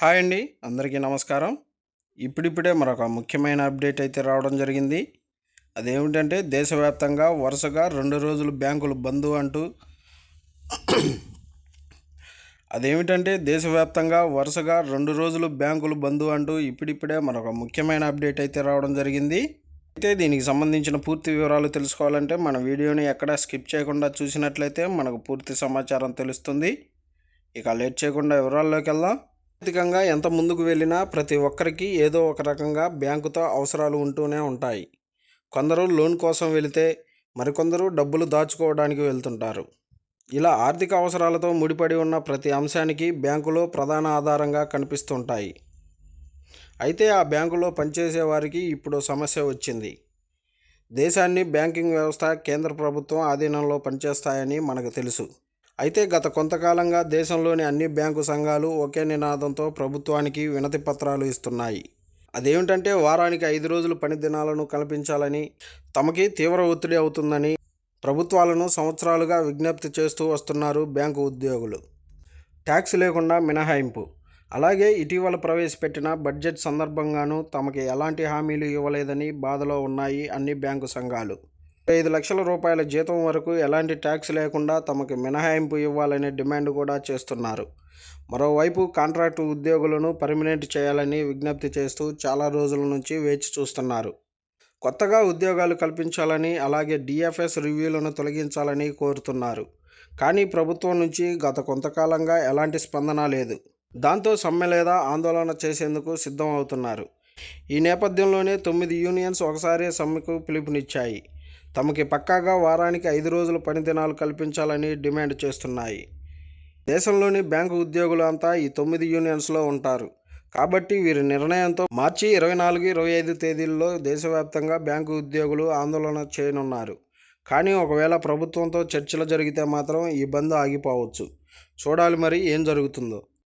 Hi అండి. అందరికీ నమస్కారం. ఇప్పుడిప్పుడే మరొక ముఖ్యమైన అప్డేట్ అయితే రావడం జరిగింది. అదేమిటంటే దేశవ్యాప్తంగా వరుసగా రెండు రోజులు బ్యాంకులు బంద్ అంటూ అదేమిటంటే దేశవ్యాప్తంగా వరుసగా రెండు రోజులు బ్యాంకులు బంద్ అంటూ ఇప్పుడిప్పుడే మరొక ముఖ్యమైన అప్డేట్ అయితే రావడం జరిగింది. అయితే దీనికి సంబంధించిన పూర్తి వివరాలు తెలుసుకోవాలంటే మన వీడియోని ఎక్కడా స్కిప్ చేయకుండా చూసినట్లయితే మనకు పూర్తి సమాచారం తెలుస్తుంది. ఇక లేట్ చేయకుండా వివరాల్లోకి వెళ్దాం. ఆర్థికంగా ఎంత ముందుకు వెళ్ళినా ప్రతి ఒక్కరికి ఏదో ఒక రకంగా బ్యాంకుతో అవసరాలు ఉంటూనే ఉంటాయి. కొందరు లోన్ కోసం వెళితే మరికొందరు డబ్బులు దాచుకోవడానికి వెళ్తుంటారు. ఇలా ఆర్థిక అవసరాలతో ముడిపడి ఉన్న ప్రతి అంశానికి బ్యాంకులో ప్రధాన ఆధారంగా కనిపిస్తుంటాయి. అయితే ఆ బ్యాంకులో పనిచేసే వారికి ఇప్పుడు సమస్య వచ్చింది. దేశాన్ని బ్యాంకింగ్ వ్యవస్థ కేంద్ర ప్రభుత్వం ఆధీనంలో పనిచేస్తాయని మనకు తెలుసు. అయితే గత కొంతకాలంగా దేశంలోని అన్ని బ్యాంకు సంఘాలు ఒకే నినాదంతో ప్రభుత్వానికి వినతి పత్రాలు ఇస్తున్నాయి. అదేమిటంటే వారానికి ఐదు రోజులు పని దినాలను కల్పించాలని తమకి తీవ్ర ఒత్తిడి అవుతుందని ప్రభుత్వాలను సంవత్సరాలుగా విజ్ఞప్తి చేస్తూ వస్తున్నారు బ్యాంకు ఉద్యోగులు. ట్యాక్స్ లేకుండా మినహాయింపు. అలాగే ఇటీవల ప్రవేశపెట్టిన బడ్జెట్ సందర్భంగానూ తమకి ఎలాంటి హామీలు ఇవ్వలేదని బాధలో ఉన్నాయి అన్ని బ్యాంకు సంఘాలు. ఐదు లక్షల రూపాయల జీతం వరకు ఎలాంటి ట్యాక్స్ లేకుండా తమకు మినహాయింపు ఇవ్వాలనే డిమాండ్ కూడా చేస్తున్నారు. మరోవైపు కాంట్రాక్టు ఉద్యోగులను పర్మినెంట్ చేయాలని విజ్ఞప్తి చేస్తూ చాలా రోజుల నుంచి వేచి చూస్తున్నారు. కొత్తగా ఉద్యోగాలు కల్పించాలని అలాగే డిఎఫ్ఎస్ రివ్యూలను తొలగించాలని కోరుతున్నారు. కానీ ప్రభుత్వం నుంచి గత కొంతకాలంగా ఎలాంటి స్పందన లేదు. దాంతో సమ్మె లేదా ఆందోళన చేసేందుకు సిద్ధం అవుతున్నారు. ఈ నేపథ్యంలోనే తొమ్మిది యూనియన్స్ ఒకసారి సమ్మెకు పిలుపునిచ్చాయి. తమకి పక్కాగా వారానికి ఐదు రోజుల పని దినాలు కల్పించాలని డిమాండ్ చేస్తున్నాయి. దేశంలోని బ్యాంకు ఉద్యోగులు అంతా ఈ తొమ్మిది యూనియన్స్లో ఉంటారు. కాబట్టి వీరి నిర్ణయంతో మార్చి ఇరవై నాలుగు ఇరవై ఐదు తేదీల్లో దేశవ్యాప్తంగా బ్యాంకు ఉద్యోగులు ఆందోళన చేయనున్నారు. కానీ ఒకవేళ ప్రభుత్వంతో చర్చలు జరిగితే మాత్రం ఈ బంద్ ఆగిపోవచ్చు. చూడాలి మరి ఏం జరుగుతుందో.